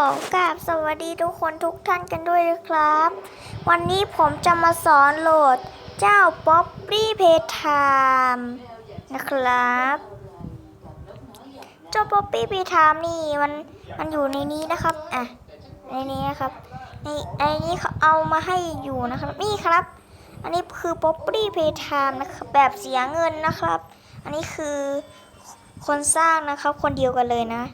ขอกราบสวัสดีทุกคนทุกท่านกันด้วยนะครับ วันนี้ผมจะมาสอนโหลดเจ้าป๊อปปี้เพทามนะครับ เจ้าป๊อปปี้เพทามนี่มันมันอยู่ในนี้นะครับอะในนี้นะครับในในนี้เขาเอามาให้อยู่นะครับ นี่ครับ อันนี้คือป๊อปปี้เพทามนะครับแบบเสียเงินนะครับ อันนี้คือคนสร้างนะครับ คนเดียวกันเลยนะ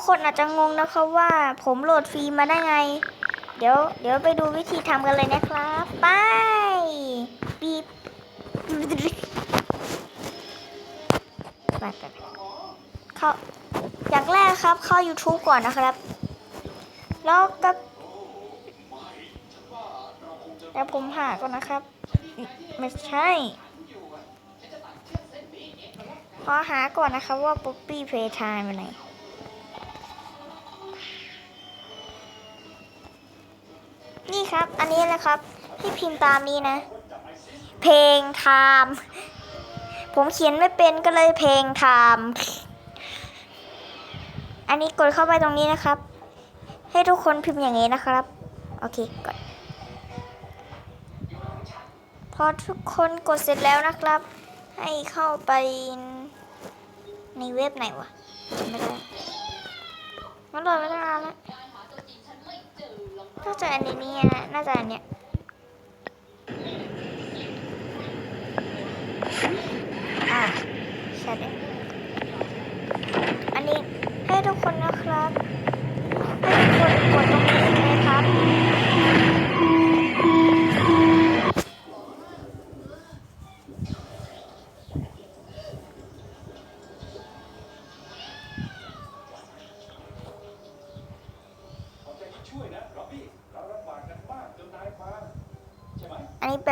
ทุกคนอาจจะงงนะครับว่าผมโหลดฟรีมาได้ไง เดี๋ยวเดี๋ยวไปดูวิธีทำกันเลยนะครับไปบีบไปไปเข้าอย่างแรกครับเข้า YouTube ก่อนนะครับ แล้วก็เดี๋ยวผมหาก่อนนะครับ ไม่ใช่ขอหาก่อนนะครับว่า Poppy Playtime อยู่ไหนนี่ ครับ อันนี้แหละครับที่พิมพ์ตามนี้นะ เพลงไทม์ผมเขียนไม่เป็นก็เลยเพลงไทม์อันนี้กดเข้าไปตรงนี้นะครับ ให้ทุกคนพิมพ์อย่างนี้นะครับ โอเคกดพอทุกคนกดเสร็จแล้วนะครับ ให้เข้าไปในเว็บไหนวะไม่ได้มันโหลดไม่ได้นานแล้ว น่าจะอันนี้นะน่าจะอันเนี้ย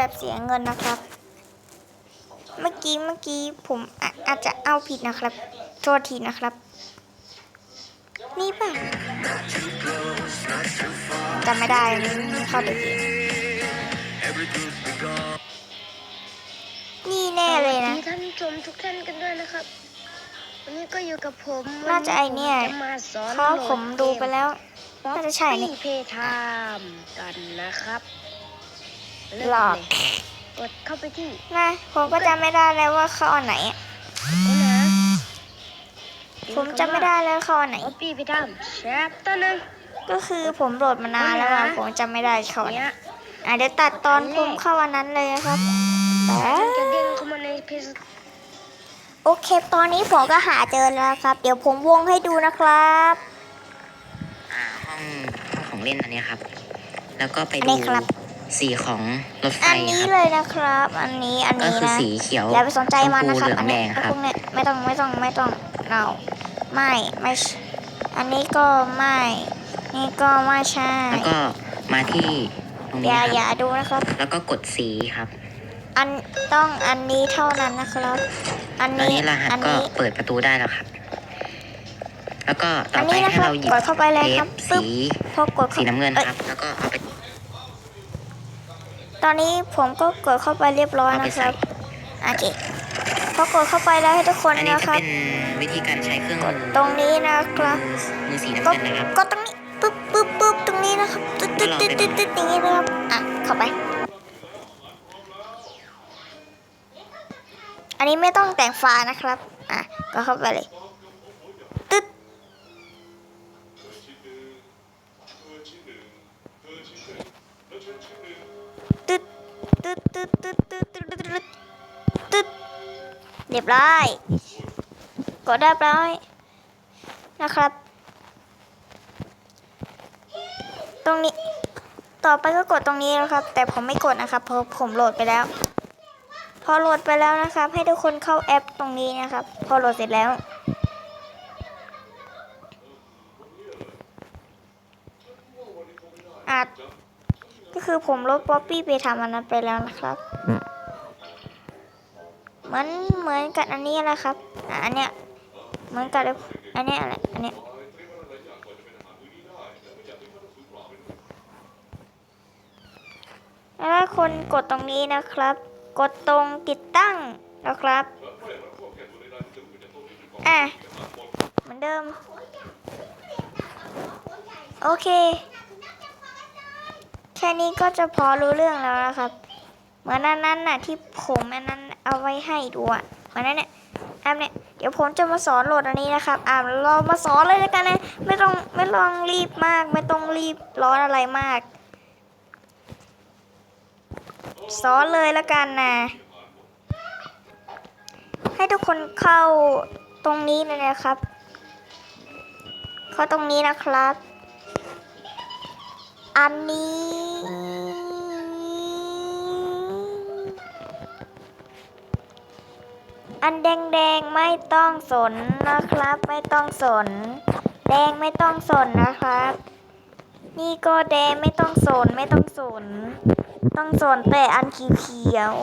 แบบเสียเงินนะครับ เมื่อกี้เมื่อกี้ผมอาอาจจะเอาผิดนะครับ โทษทีนะครับ นี่ป่ะจำไม่ได้ไม่เข้าไปเองนี่แน่เลยนะสวัสดีท่านผู้ชมทุกท่านกันด้วยนะครับ วันนี้ก็อยู่กับผมน่าจะไอเนี่ยวัจะมาสอนเขาผมดูไปแล้วป๊อปน่าจะใช่นี่ปี้เพย์ไทม์กันนะครับ เริ่มหลอกเลยกดเข้าไปที่นะผมก็จำไม่ได้แล้วว่าเข้าอันไหนอะนี่นะผมจำไม่ได้แล้วเข้าอันไหน ป๊อปปี้เพย์ไทม์แชปเตอร์หนึงก็คือผมโหลดมานานแล้วอะเอานะผมจำไม่ได้เข้าอันไหนเนี้ยอะเดี๋ยวตัดตอนผมเข้าอันนั้นเลยนะครับแป๊มันจะบเด้งเข้ามาในเพจโอเค ตอนนี้ผมก็หาเจอแล้วครับ เดี๋ยวผมวงให้ดูนะครับ อ่าห้องห้องของเล่นอันเนี้ยครับ แล้วก็ไปอันดูนี้ครับ สีของรถไฟอันนี้ครับ เลยนะครับ อันนี้ อันก็นี้คือนะ สีเขียว อย่าไปสนใจมันชนะพูครับเหลืออังนแดนี้งครับ พวกเนี้ยไม่ต้องไม่ต้องไม่ต้องเราไม่ ไม่ใช่อันนี้ก็ไม่ นี่ก็ไม่ใช่แล้วก็มาที่ตรงอนี้ย่าคอย่ารับดูนะครับ แล้วก็กดสีครับ อันต้องอันนี้เท่านั้นนะครับ อันตอนนี้นี้รหัสอันก็นี้ เปิดประตูได้แล้วครับ แล้วก็ต่อัอนไปนี้นะให้ครับเราหยิบกดเข้าไปเลยเทครัปบปึ๊บ สีพอกดสีเข้าน้ำเงินอ้ยครับ แล้วก็เอาไป ตอนนี้ผมก็กดเข้าไปเรียบร้อยเอาไปนะคใส่รับโอเคพอกดเข้าไปแล้วให้ทุกคนอันนี้นะจะครับเป็นวิธีการใช้เครื่องกมืดอตรงนี้นะครับมือสีน้ำก็เงินนะครับก็ตรงนี้ปึ๊บปึ๊บปึ๊บตรงนี้นะครับตึ๊ดตึ๊ดตึ๊ดตึ๊ดตึ๊ดอย่างนี้นะครับอะเข้าไป อันนี้ไม่ต้องแต่งไฟล์นะครับอะก็เข้าไปเลยตึ๊ดตึ๊ รียบร้อย กดได้เรียบร้อย นะครับ ตรงนี้ ต่อไปก็กดตรงนี้นะครับ แต่ผมไม่กดนะครับ เพราะผมโหลดไปแล้ว พอโหลดไปแล้วนะครับ ให้ทุกคนเข้าแอปตรงนี้นะครับ พอโหลดเสร็จแล้วอาจก็คือผมลบป๊อปปี้ไปทำอันนั้นไปแล้วนะครับ มือนเหมือนกับอันนี้แหละครับอันเนี้ยเหมือนกับอันเนี้ยแหละอันเนี้ยแล้วถ้าคนกดตรงนี้นะครับ กดตรงติดตั้งนะครับอะอนเดิม โอเค แค่นี้ก็จะพอรู้เรื่องแล้วนะครับ เหมือนนั้นนั้นน่ะที่ผมอันนั้นเอาไว้ให้ดูอะเหมือนนั้นเนี่ยอะเนี่ยเดี๋ยวผมจะมาสอนโหลดอันนี้นะครับอ่าเรามาสอนเลยแล้วกันนะไม่ต้องไม่ต้องรีบมาก ไม่ต้องรีบร้อนอะไรมาก สอนเลยแล้วกันนะให้ทุกคนเข้าตรงนี้เลยนะครับ เข้าตรงนี้นะครับ อันนี้ อันแดงๆไม่ต้องสนนะครับ ไม่ต้องสน แดงไม่ต้องสนนะครับ นี่ก็แดงไม่ต้องสนไม่ต้องสน ต้องสนแต่อันเขียว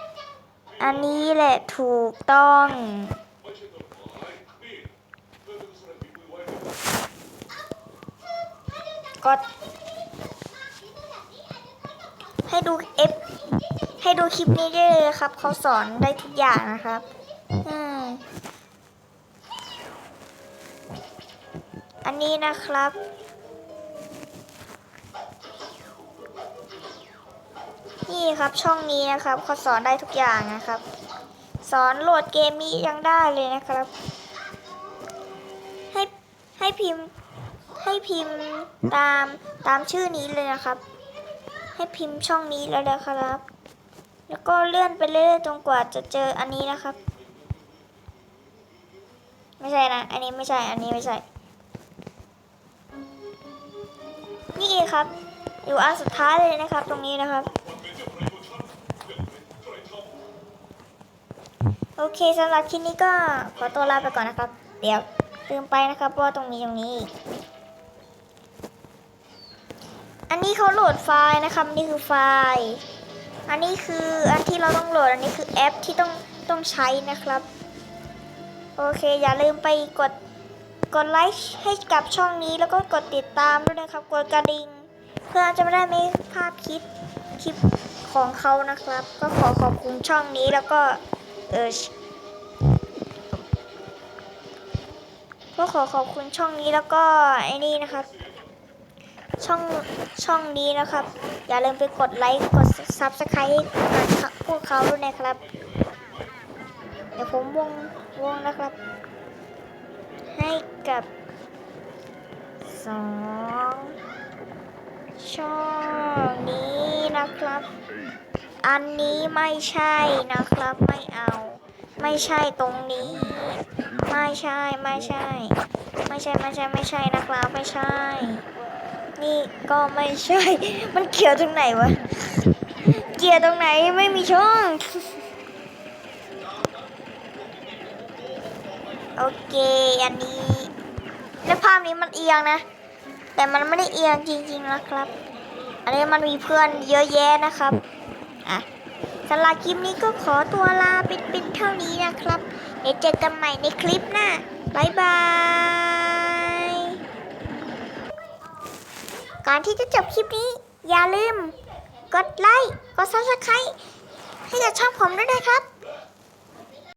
ๆอันนี้แหละถูกต้องก็ให้ดูเอฟ ให้ดูคลิปนี้ได้เลยครับ เขาสอนได้ทุกอย่างนะครับอืมอันนี้นะครับ นี่ครับช่องนี้นะครับ เขาสอนได้ทุกอย่างนะครับ สอนโหลดเกมนี้ยังได้เลยนะครับ ให้ให้พิมพ์ให้พิมพ์ตามตามชื่อนี้เลยนะครับ ให้พิมพ์ช่องนี้แล้วนะครับ แล้วก็เลื่อนไปเรื่อยๆจนกว่าจะเจออันนี้นะครับ ไม่ใช่นะ อันนี้ไม่ใช่ อันนี้ไม่ใช่ นี่ครับ อยู่อันสุดท้ายเลยนะครับ ตรงนี้นะครับ โอเคสำหรับคลิปนี้ก็ขอตัวลาไปก่อนนะครับ เดี๋ยวลืมไปนะครับว่าตรงนี้ตรงนี้ อันนี้เขาโหลดไฟล์นะครับ นี่คือไฟล์ อันนี้คืออันที่เราต้องโหลด อันนี้คือแอปที่ต้องต้องใช้นะครับ โอเคอย่าลืมไปกดกดไลค์ให้กับช่องนี้แล้วก็กดติดตามด้วยนะครับ กดกระดิ่ง เพื่อจะไม่ได้ไม่พลาดคลิปคลิปของเขานะครับ ก็ขอขอบคุณช่องนี้แล้วก็เออก็ขอขอบคุณช่องนี้แล้วก็ไอ้นี่นะครับ ช่องช่องนี้นะครับ อย่าลืมไปกดไลค์กด subscribe กับพวกเขาด้วยนะครับ เดี๋ยวผมวงวงนะครับ ให้กับสองช่องนี้นะครับ อันนี้ไม่ใช่นะครับไม่เอา ไม่ใช่ตรงนี้ ไม่ใช่ไม่ใช่ ไม่ใช่ไม่ใช่ไม่ใช่นะครับ ไม่ใช่ นี่ก็ไม่ใช่ มันเกี่ยวตรงไหนวะ เกี่ยวตรงไหนไม่มีช่อง โอเค อันนี้ แล้วภาพนี้มันเอียงนะ แต่มันไม่ได้เอียงจริงๆนะครับ อันนี้มันมีเพื่อนเยอะแยะนะครับ อะสำหรับคลิปนี้ก็ขอตัวลาปิดปิดเท่านี้นะครับ เดี๋ยวเจอกันใหม่ในคลิปหน้าบายบาย ก่อนที่จะจบคลิปนี้ อย่าลืม กดไลค์ กดซับสไคร b e ให้กับช่องผมด้วยนะครับ